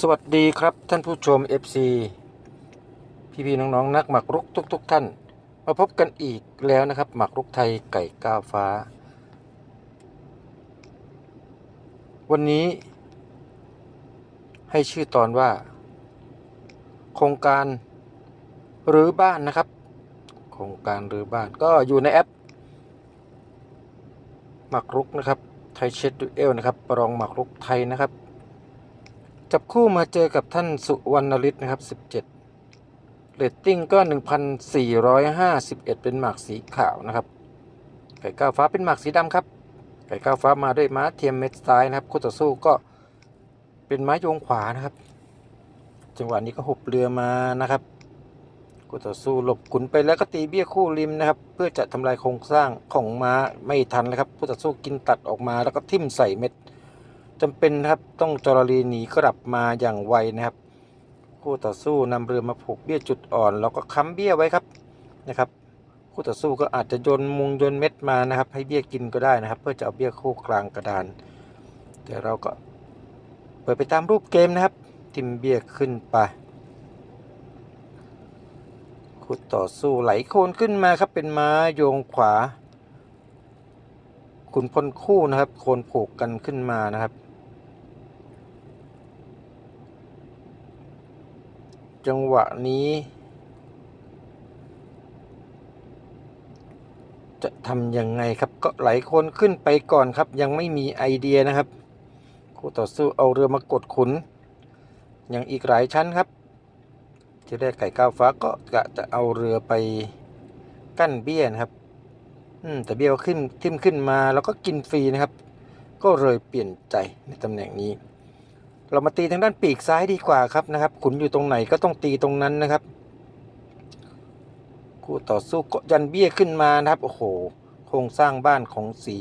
สวัสดีครับท่านผู้ชม FC พี่พี่น้องๆ นักหมักรุกทุกๆท่าน มาพบกันอีกแล้วนะครับ หมักรุกไทยไก่ก้าวฟ้า วันนี้ ให้ชื่อตอนว่า โครงการหรือบ้านนะครับ โครงการหรือบ้านก็อยู่ในแอป หมักรุกนะครับไทยเชดดูเอลนะครับปรองหมักรุกไทยนะครับ จับคู่มาเจอกับท่านสุวรรณฤทธิ์นะครับ 17เรตติ้งก็ 1,451 เป็นหมากสีขาวนะครับ ไก่ก้าวฟ้าเป็นหมากสีดำครับ ไก่ก้าวฟ้ามาด้วยม้าเทียมเม็ดซ้ายนะครับคู่ต่อสู้ก็เป็นม้าโยงขวานะครับ จังหวะนี้ก็หบเรือมานะครับคู่ต่อสู้หลบขุนไปแล้วก็ตีเบี้ยคู่ริมนะครับ เพื่อจะทำลายโครงสร้างของม้าไม่ทันเลยครับคู่ต่อสู้กินตัดออกมาแล้วก็ทิ่มใส่เม็ด จำเป็นนะครับต้องจรลีหนีกลับมาอย่างไวนะครับ คู่ต่อสู้นำเรือมาผูกเบี้ยจุดอ่อน แล้วก็ค้ำเบี้ยไว้ครับนะครับ คู่ต่อสู้ก็อาจจะโยนมุงโยนเม็ดมานะครับ ให้เบี้ยกินก็ได้นะครับ เพื่อจะเอาเบี้ยคู่กลางกระดานแต่เราก็เปิดไปตามรูปเกมนะครับทิมเบี้ยขึ้นไปคู่ต่อสู้ไหลโคนขึ้นมาครับเป็นม้าโยงขวาขุนพลคู่นะครับ โคนผูกกันขึ้นมานะครับ จังหวะนี้ จะทำยังไงครับก็ไหลโคนขึ้นไปก่อนครับ ยังไม่มีไอเดียนะครับคู่ต่อสู้เอาเรือมากดขุนยังอีกหลายชั้นครับที่แรกไก่ก้าวฟ้าก็กะจะเอาเรือไปกั้นเบี้ยนะครับ อืมแต่เบี้ยก็ขึ้นทิ่มขึ้นมาแล้วก็กินฟรีนะครับ ก็เลยเปลี่ยนใจในตำแหน่งนี้ เรามาตีทางด้านปีกซ้ายดีกว่าครับนะครับ ขุนอยู่ตรงไหนก็ต้องตีตรงนั้นนะครับ คู่ต่อสู้ก็ยันเบี้ยขึ้นมานะครับ โอ้โห โครงสร้างบ้านของสี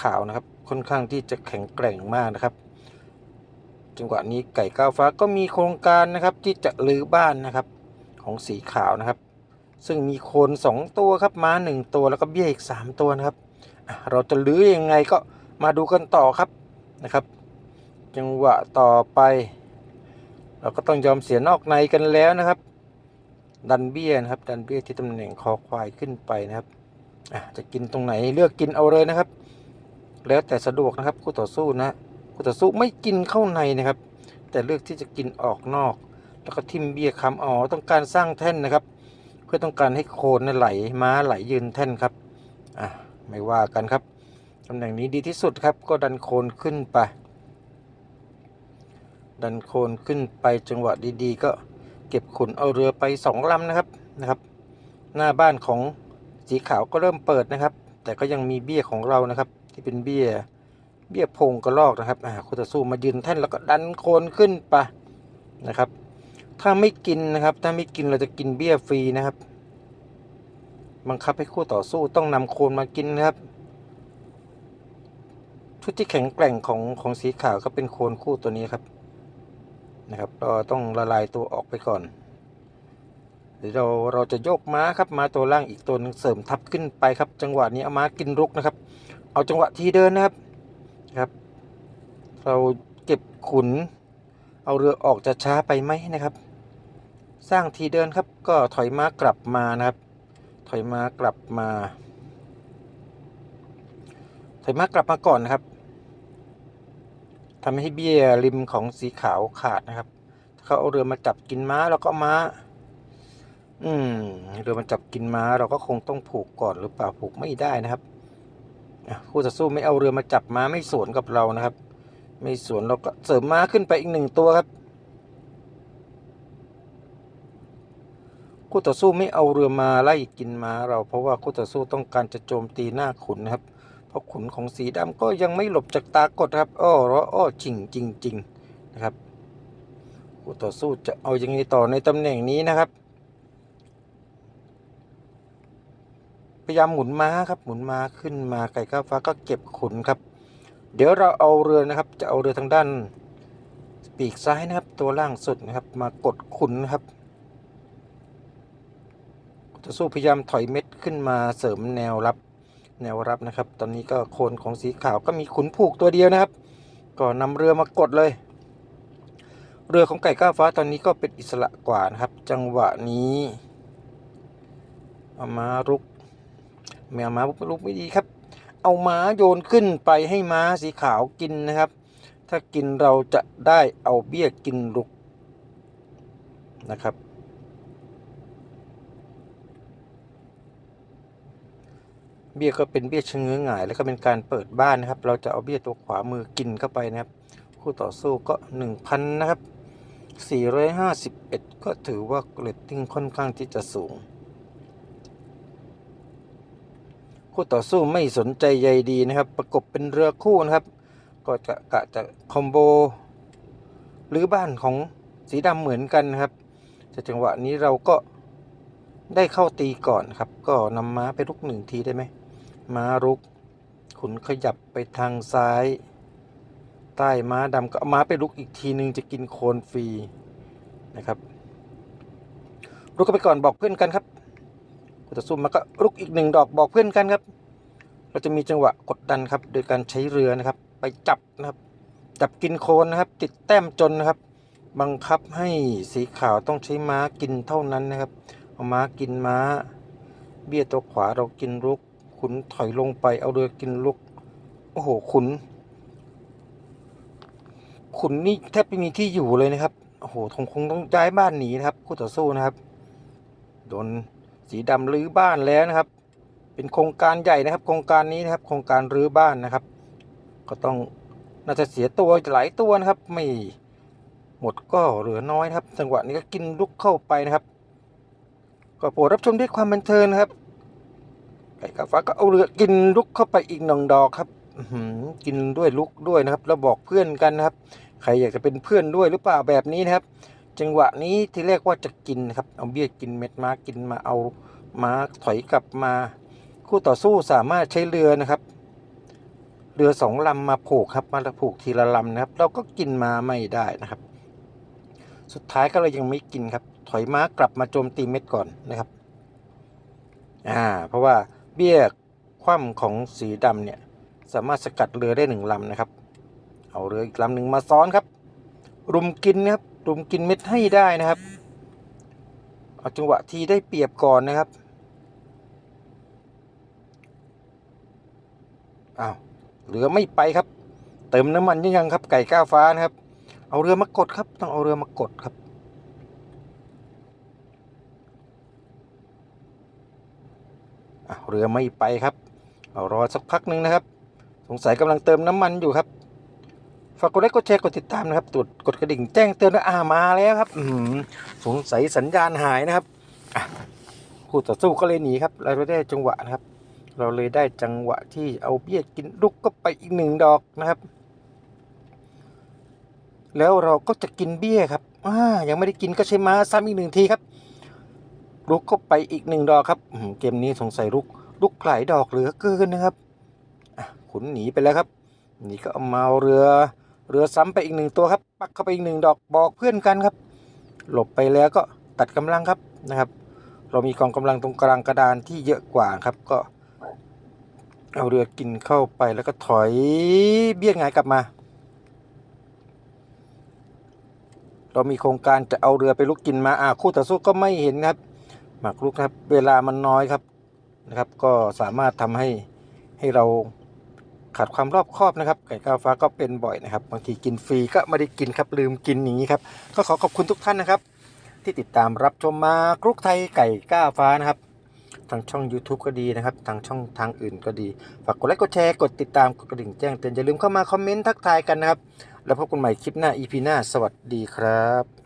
ขาวนะครับ ค่อนข้างที่จะแข็งแกร่งมากนะครับ จังหวะนี้ไก่ก้าวฟ้าก็มีโครงการนะครับที่จะรื้อบ้านนะครับของสีขาวนะครับ ซึ่งมีโคนสองตัวครับม้าหนึ่งตัวแล้วก็เบี้ยอีกสามตัวนะครับ เราจะลื้อยังไงก็มาดูกันต่อครับนะครับ จังหวะต่อไป เราก็ต้องยอมเสียนอกในกันแล้วนะครับ ดันเบี้ยนะครับ ดันเบี้ยที่ตำแหน่งคอควายขึ้นไปนะครับะจะกินตรงไหนเลือกกินเอาเลยนะครับ แล้วแต่สะดวกนะครับคู่ต่อสู้นะคู่ต่อสู้ไม่กินเข้าในนะครับ แต่เลือกที่จะกินออกนอก แล้วก็ทิมเบี้ยคำอ๋อต้องการสร้างแท่นนะครับ เพื่อต้องการให้โคนไหลม้าไหลยืนแท่นครับอะไม่ว่ากันครับตำแหน่งนี้ดีที่สุดครับก็ดันโคนขึ้นไป ดันโคนขึ้นไปจังหวะดีๆ ก็เก็บขุนเอาเรือไปสองลำนะครับนะครับ หน้าบ้านของสีขาวก็เริ่มเปิดนะครับ แต่ก็ยังมีเบี้ยของเรานะครับ ที่เป็นเบี้ยเบี้ยพงกระลอกนะครับอ่าคู่ต่อสู้มายืนแท่นแล้วก็ดันโคนขึ้นไปนะครับ ถ้าไม่กินนะครับ ถ้าไม่กินเราจะกินเบี้ยฟรีนะครับ บังคับให้คู่ต่อสู้ต้องนำโคนมากินนะครับชุดที่แข็งแกร่งของของสีขาวก็เป็นโคนคู่ตัวนี้ครับ นะครับเราต้องละลายตัวออกไปก่อนเดี๋ยวเราเราจะยกม้าครับม้าตัวล่างอีกตัวนึงเสริมทับขึ้นไปครับ จังหวะนี้เอาม้ากินรุกนะครับ เอาจังหวะทีเดินนะครับครับ เราเก็บขุน เอาเรือออกจะช้าไปไหมนะครับ สร้างทีเดินครับก็ถอยม้ากลับมานะครับ ถอยม้ากลับมา ถอยม้ากลับมาก่อนนะครับ ทำให้เบี้ยริมของสีขาวขาดนะครับ ถ้าเขาเอาเรือมาจับกินม้าแล้วก็ม้า อืม เรือมันจับกินม้าเราก็คงต้องผูกก่อนหรือเปล่าผูกไม่ได้นะครับคู่ต่อสู้ไม่เอาเรือมาจับม้าไม่สวนกับเรานะครับ ไม่สวนเราก็เสริมม้าขึ้นไปอีกหนึ่งตัวครับ คู่ต่อสู้ไม่เอาเรือมาไล่กินม้าเราเพราะว่าคู่ต่อสู้ต้องการจะโจมตีหน้าขุนนะครับ เพราะขุนของสีดำก็ยังไม่หลบจากตากดครับอ้อรออ้อจริงจริงจริงนะครับคู่ต่อสู้จะเอายังไงต่อในตำแหน่งนี้นะครับ พยายามหมุนม้าครับหมุนม้าขึ้นมาไก่ก้าวฟ้าก็เก็บขุนครับ เดี๋ยวเราเอาเรือนะครับ จะเอาเรือทางด้านปีกซ้ายนะครับ ตัวล่างสุดนะครับ มากดขุนครับจะสู้พยายามถอยเม็ดขึ้นมาเสริมแนวรับ แนวรับนะครับ ตอนนี้ก็โคนของสีขาวก็มีขุนผูกตัวเดียวนะครับ ก็นำเรือมากดเลย เรือของไก่ก้าวฟ้าตอนนี้ก็เป็นอิสระกว่านะครับ จังหวะนี้เอาม้ารุกไม่เอาม้ารุกไม่ดีครับ เอาม้าโยนขึ้นไปให้ม้าสีขาวกินนะครับ ถ้ากินเราจะได้เอาเบี้ยกินรุกนะครับ เบี้ยก็เป็นเบี้ยชะเง้อหงาย แล้วก็เป็นการเปิดบ้านนะครับ เราจะเอาเบี้ยตัวขวามือกินเข้าไปนะครับ คู่ต่อสู้ก็ 1,000 นะครับ 451 ก็ถือว่าเรตติ้งค่อนข้างที่จะสูง คู่ต่อสู้ไม่สนใจใยดีนะครับ ประกบเป็นเรือคู่นะครับ ก็จะกะจะคอมโบหรือบ้านของสีดำเหมือนกันนะครับแต่จังหวะนี้เราก็ได้เข้าตีก่อนครับ ก็นำม้าไปลุกหนึ่งทีได้ไหม ม้ารุก ขุนขยับไปทางซ้าย ใต้ม้าดำก็เอาม้าไปลุกอีกทีนึงจะกินโคนฟรีนะครับลุกกันไปก่อนบอกเพื่อนกันครับกูจะซุ่มมาก็ลุกอีกหนึ่งดอกบอกเพื่อนกันครับ เราจะมีจังหวะกดดันครับ โดยการใช้เรือนะครับ ไปจับนะครับ จับกินโคนนะครับ ติดแต้มจนนะครับ บังคับให้สีขาวต้องใช้ม้ากินเท่านั้นนะครับเอาม้ากินม้า เบี้ยตัวขวาเรากินลุก ขุนถอยลงไปเอาเรือกินลุก โอ้โห ขุน ขุนนี่แทบไม่มีที่อยู่เลยนะครับ โอ้โหคงคงต้องย้ายบ้านหนีนะครับคู่ต่อสู้นะครับ โดนสีดำรื้อบ้านแล้วนะครับ เป็นโครงการใหญ่นะครับ โครงการนี้นะครับ โครงการรื้อบ้านนะครับ ก็ต้องน่าจะเสียตัวหลายตัวนะครับ ไม่หมดก็เหลือน้อยนะครับ จังหวะนี้ก็กินลุกเข้าไปนะครับ ก็โปรดรับชมด้วยความบันเทิงนะครับ ไก่กาฟ้าก็เอาเรือกินลุกเข้าไปอีกหนึ่งดอกครับกินด้วยลุกด้วยนะครับแล้วบอกเพื่อนกันนะครับ ใครอยากจะเป็นเพื่อนด้วยหรือเปล่าแบบนี้นะครับ จังหวะนี้ที่แรกว่าจะกินนะครับ เอาเบี้ยกินเม็ดม้ากินมาเอาม้าถอยกลับมา คู่ต่อสู้สามารถใช้เรือนะครับ เรือสองลำมาผูกครับ มาผูกทีละลำนะครับ เราก็กินมาไม่ได้นะครับ สุดท้ายก็เลยยังไม่กินครับ ถอยม้ากลับมาโจมตีเม็ดก่อนนะครับ อ่า เพราะว่า เบี้ยคว่ำของสีดำเนี่ยสามารถสกัดเรือได้หนึ่งลำนะครับ เอาเรืออีกลำหนึ่งมาซ้อนครับ รุมกินนะครับ รุมกินเม็ดให้ได้นะครับ เอาจังหวะทีได้เปรียบก่อนนะครับ อ้าวเรือไม่ไปครับ เติมน้ำมันยังยังครับ ไก่ก้าวฟ้านะครับ เอาเรือมากดครับ ต้องเอาเรือมากดครับ อะ เรือไม่ไปครับเอารอสักพักหนึ่งนะครับ สงสัยกำลังเติมน้ำมันอยู่ครับฝากกดไลค์กดแชร์กดติดตามนะครับตรวจกดกระดิ่งแจ้งเตือนว่าอ่ามาแล้วครับอืสงสัยสัญญาณหายนะครับคู่ต่อสู้ก็เลยหนีครับ เราได้จังหวะนะครับ เราเลยได้จังหวะที่เอาเบี้ยกินลุกก็ไปอีกหนึ่งดอกนะครับ แล้วเราก็จะกินเบี้ยครับอ่ายังไม่ได้กินก็ใช้มาซ้ำอีกหนึ่งทีครับ ลุกก็ไปอีกหนึ่งดอกครับเกมนี้สงสัยลุกลุกหลายดอกเหลือเกินนะครับขุนหนีไปแล้วครับหนีก็เอามาเอาเรือเรือซ้ำไปอีกหนึ่งตัวครับปักเข้าไปอีกหนึ่งดอกบอกเพื่อนกันครับ หลบไปแล้วก็ตัดกำลังครับนะครับ เรามีกองกำลังตรงกลางกระดานที่เยอะกว่าครับก็ เอาเรือกินเข้าไปแล้วก็ถอยเบี้ยงหงายกลับมา เรามีโครงการจะเอาเรือไปลุกกินมาอ่าคู่ต่อสู้ก็ไม่เห็นครับ หมากรุกครับ เวลามันน้อยครับนะครับ ก็สามารถทำให้ให้เราขาดความรอบคอบนะครับ ไก่ก้าวฟ้าก็เป็นบ่อยนะครับ บางทีกินฟรีก็ไม่ได้กินครับลืมกินอย่างนี้ครับ ก็ขอขอบคุณทุกท่านนะครับ ที่ติดตามรับชมมากรุกไทยไก่ก้าวฟ้านะครับ ทางช่อง YouTube ก็ดีนะครับ ทางช่องทางอื่นก็ดี ฝากกดไลค์กดแชร์กดติดตามกดกระดิ่งแจ้งเตือนอย่าลืมเข้ามาคอมเมนต์ทักทายกันนะครับ แล้วพบกันใหม่คลิปหน้า EP หน้า สวัสดีครับ